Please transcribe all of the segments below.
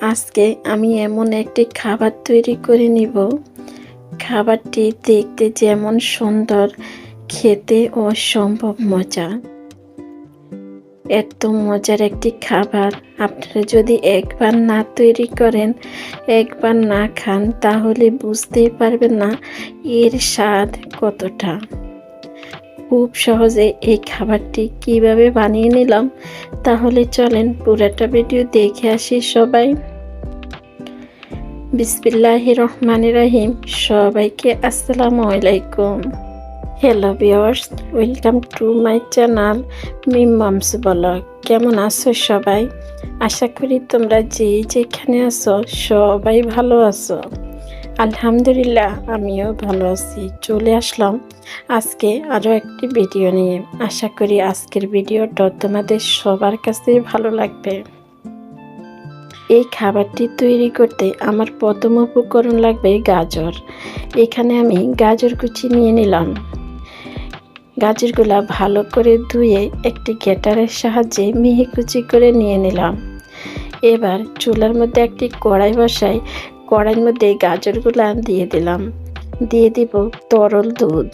আজকে আমি এমন একটি খাবার তৈরি করে নিব। খাবারটি দেখতে যেমন সুন্দর, খেতে অসম্ভব মজা। এত মজার একটি খাবার। আপনারা যদি একবার না তৈরি করেন, একবার না খান, তাহলে বুঝতেই পারবেন না এর স্বাদ কতটা। খুব সহজে এই খাবারটি কীভাবে বানিয়ে নিলাম, তাহলে চলেন পুরাটা ভিডিও দেখে আসি সবাই। বিসমিল্লাহ রহমান রাহিম, সবাইকে আসসালামু আলাইকুম। Hello viewers welcome to my channel Mim moms vlog কেমন আছো সবাই? আশা করি তোমরা যে যেখানে আছো, সবাই ভালো আছো। আলহামদুলিল্লাহ, আমিও ভালো আছি। চলে আসলাম আজকে আরও একটি ভিডিও নিয়ে। আশা করি আজকের ভিডিওটা তোমাদের সবার কাছেই ভালো লাগবে। এই খাবারটি তৈরি করতে আমার প্রথম উপকরণ লাগবে গাজর। এখানে আমি গাজর কুচি নিয়ে নিলাম। গাজরগুলা ভালো করে ধুয়ে একটি গেটারের সাহায্যে মিহি কুচি করে নিয়ে নিলাম। এবার চুলার মধ্যে একটি কড়াই বসাই কড়াইয়ের মধ্যে গাজরগুলা দিয়ে দিলাম। দিয়ে দিব তরল দুধ।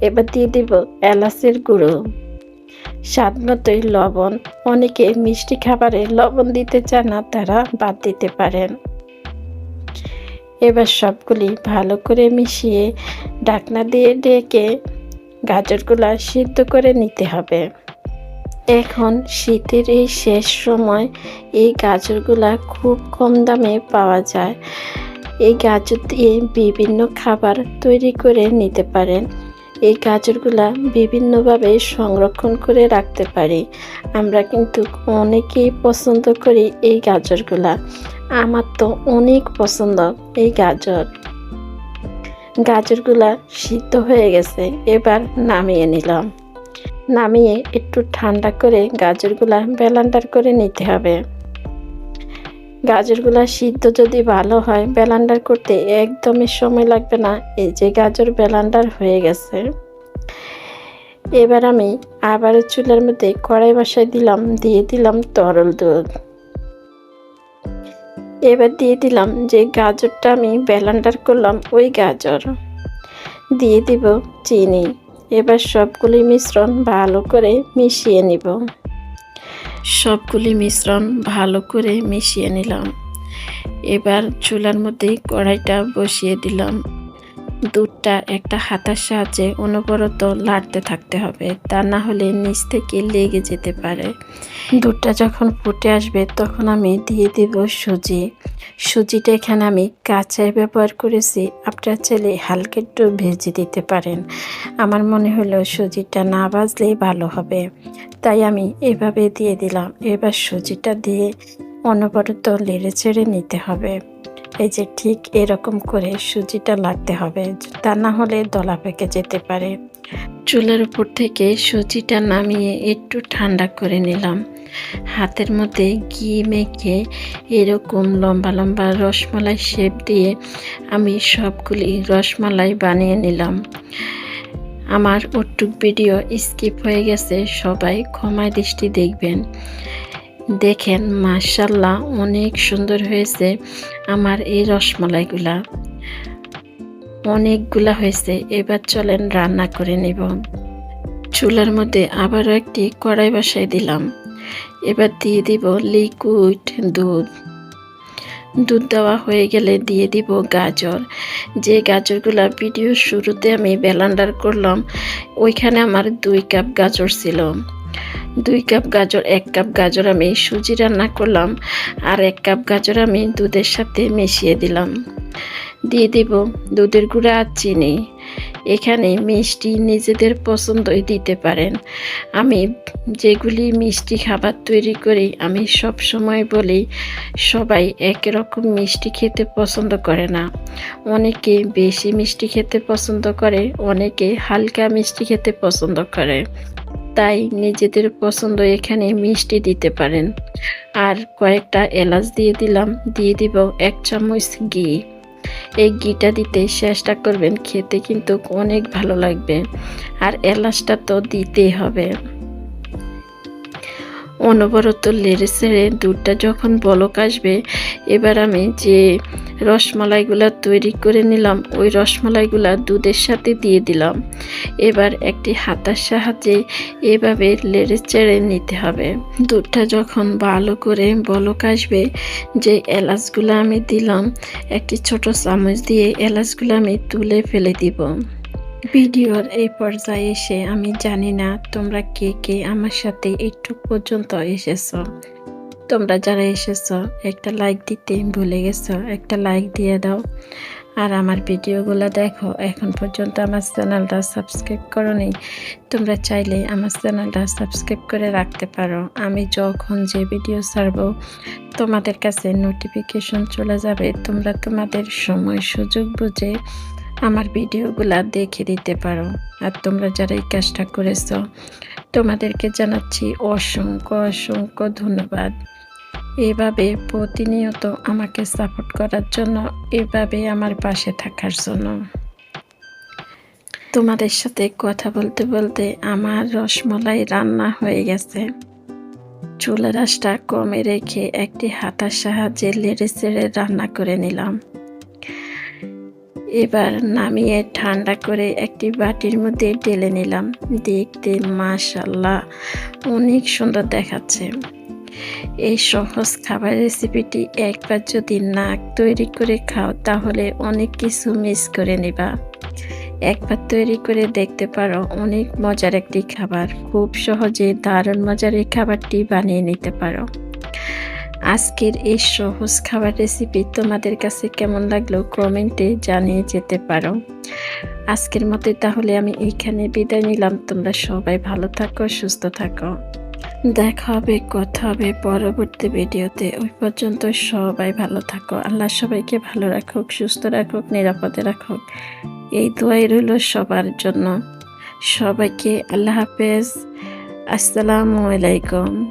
এবার দিয়ে দিব এলাচের গুঁড়ো। স্বাদ মতোই লবণ। অনেকে মিষ্টি খাবারে লবণ দিতে চায় না, তারা বাদ দিতে পারেন। এবার সবগুলি ভালো করে মিশিয়ে ঢাকনা দিয়ে ডেকে গাজরগুলা সিদ্ধ করে নিতে হবে। এখন শীতের এই শেষ সময় এই গাজরগুলা খুব কম দামে পাওয়া যায়। এই গাজর দিয়ে বিভিন্ন খাবার তৈরি করে নিতে পারেন। এই গাজরগুলা বিভিন্নভাবে সংরক্ষণ করে রাখতে পারি। আমরা কিন্তু অনেকেই পছন্দ করি এই গাজরগুলা। আমার তো অনেক পছন্দ এই গাজর। গাজরগুলা সিদ্ধ হয়ে গেছে, এবার নামিয়ে নিলাম। নামিয়ে একটু ঠান্ডা করে গাজরগুলা বেলান্ডার করে নিতে হবে। গাজরগুলা সিদ্ধ যদি ভালো হয়, বেলান্ডার করতে একদমই সময় লাগবে না। এই যে গাজর বেলান্ডার হয়ে গেছে। এবার আমি আবার চুলার মধ্যে কড়াই বসাই দিলাম, দিয়ে দিলাম তরল দুধ। এবার দিয়ে দিলাম যে গাজরটা আমি বেলান্ডার করলাম, ওই গাজর। দিয়ে দিব চিনি। এবার সবগুলি মিশ্রণ ভালো করে মিশিয়ে নিব। সবগুলি মিশ্রণ ভালো করে মিশিয়ে নিলাম। এবার চুলার মধ্যে কড়াইটা বসিয়ে দিলাম। দুধটা একটা হাতার সাহায্যে অনবরত লাড়তে থাকতে হবে। তা না হলে নিচ থেকে লেগে যেতে পারে। দুধটা যখন ফুটে আসবে, তখন আমি দিয়ে দেব সুজি। সুজিটা এখানে আমি কাঁচাই ব্যবহার করেছি। আপনার ছেলে হালকা একটু ভেজে দিতে পারেন। আমার মনে হলো সুজিটা না বাজলেই ভালো হবে। তাই আমি এভাবে দিয়ে দিলাম। এবার সুজিটা দিয়ে অনবরত লেড়ে ছেড়ে নিতে হবে। এই যে ঠিক এরকম করে সুজিটা লাগতে হবে, তা না হলে দলা পেকে যেতে পারে। চুলার উপর থেকে সুজিটা নামিয়ে একটু ঠান্ডা করে নিলাম। হাতের মধ্যে ঘি মেখে এরকম লম্বা লম্বা রসমালাই শেপ দিয়ে আমি সবগুলি রসমালাই বানিয়ে নিলাম। আমার ওটুক ভিডিও স্কিপ হয়ে গেছে, সবাই ক্ষমায় দৃষ্টি দেখবেন। দেখেন মার্শাল্লাহ অনেক সুন্দর হয়েছে আমার এই রসমালাইগুলা। অনেকগুলা হয়েছে, এবার চলেন রান্না করে নেব। চুলার মধ্যে আবারও একটি কড়াই বসাই দিলাম। এবার দিয়ে দিব লিকুইড দুধ। দুধ দেওয়া হয়ে গেলে দিয়ে দিব গাজর। যে গাজরগুলা ভিডিওর শুরুতে আমি বেলান্ডার করলাম, ওইখানে আমার দুই কাপ গাজর ছিল। দুই কাপ গাজর, এক কাপ গাজর আমি সুজি রান্না করলাম আর এক কাপ গাজর আমি দুধের সাথে মিশিয়ে দিলাম। দিয়ে দিব দুধের গুঁড়া আর চিনি। এখানে মিষ্টি নিজেদের পছন্দই দিতে পারেন। আমি যেগুলি মিষ্টি খাবার তৈরি করি, আমি সব সময় বলি, সবাই একরকম মিষ্টি খেতে পছন্দ করে না। অনেকে বেশি মিষ্টি খেতে পছন্দ করে, অনেকে হালকা মিষ্টি খেতে পছন্দ করে। তাই নিজেদের পছন্দ এখানে মিষ্টি দিতে পারেন। আর কয়েকটা এলাচ দিয়ে দিলাম, দিয়ে দিব এক চামচ ঘি। এই ঘিটা দিতে চেষ্টা করবেন, খেতে কিন্তু অনেক ভালো লাগবে। আর এলাচটা তো দিতেই হবে। অনবরত লেড়ে ছেড়ে দুধটা যখন বলক আসবে, এবার আমি যে রসমালাইগুলো তৈরি করে নিলাম, ওই রসমালাইগুলা দুধের সাথে দিয়ে দিলাম। এবার একটি হাতার সাহায্যে এভাবে লেড়ে চেড়ে নিতে হবে। দুধটা যখন ভালো করে বলক আসবে, যে এলাচগুলো আমি দিলাম, একটি ছোট চামচ দিয়ে এলাচগুলো আমি তুলে ফেলে দিব। ভিডিওর এই পর্যায়ে এসে আমি জানি না তোমরা কে কে আমার সাথে একটু পর্যন্ত এসেছ। তোমরা যারা এসেছ, একটা লাইক দিতে ভুলে গেছো, একটা লাইক দিয়ে দাও। আর আমার ভিডিওগুলো দেখো, এখন পর্যন্ত আমার চ্যানেলটা সাবস্ক্রাইব করনি। তোমরা চাইলে আমার চ্যানেলটা সাবস্ক্রাইব করে রাখতে পারো। আমি যখন যে ভিডিও ছাড়বো, তোমাদের কাছে নোটিফিকেশন চলে যাবে। তোমরা তোমাদের সময় সুযোগ বুঝে আমার ভিডিওগুলো দেখে দিতে পারো। আর তোমরা যারা এই কাজটা করেছ, তোমাদেরকে জানাচ্ছি অসংখ্য অসংখ্য ধন্যবাদ। এভাবে প্রতিনিয়ত আমাকে সাপোর্ট করার জন্য, এভাবে আমার পাশে থাকার জন্য। তোমাদের সাথে কথা বলতে বলতে আমার রসমলাই রান্না হয়ে গেছে। চুলার আঁশটা কমে রেখে একটি হাতার সাহায্যে লেড়ে রান্না করে নিলাম। এবার নামিয়ে ঠান্ডা করে একটি বাটির মধ্যে ঢেলে নিলাম। দেখতে মাশাল্লাহ অনেক সুন্দর দেখাচ্ছে। এই সহজ খাবার রেসিপিটি একবার যদি নাক তৈরি করে খাও, তাহলে অনেক কিছু মিস করে নিবা। একবার তৈরি করে দেখতে পারো, অনেক মজার একটি খাবার। খুব সহজে দারুণ মজার এই খাবারটি বানিয়ে নিতে পারো। আজকের এই সহজ খাবার রেসিপি তোমাদের কাছে কেমন লাগল কমেন্টে জানিয়ে যেতে পারো। আজকের মতে তাহলে আমি এইখানে বিদায় নিলাম। তোমরা সবাই ভালো থাকো, সুস্থ থাকো। দেখা হবে, কথা হবে পরবর্তী ভিডিওতে। ওই পর্যন্ত সবাই ভালো থাকো। আল্লাহ সবাইকে ভালো রাখুক, সুস্থ রাখুক, নিরাপদে রাখুক। এই দোয়াই রইল সবার জন্য। সবাইকে আল্লাহ হাফেজ। আসসালামু আলাইকুম।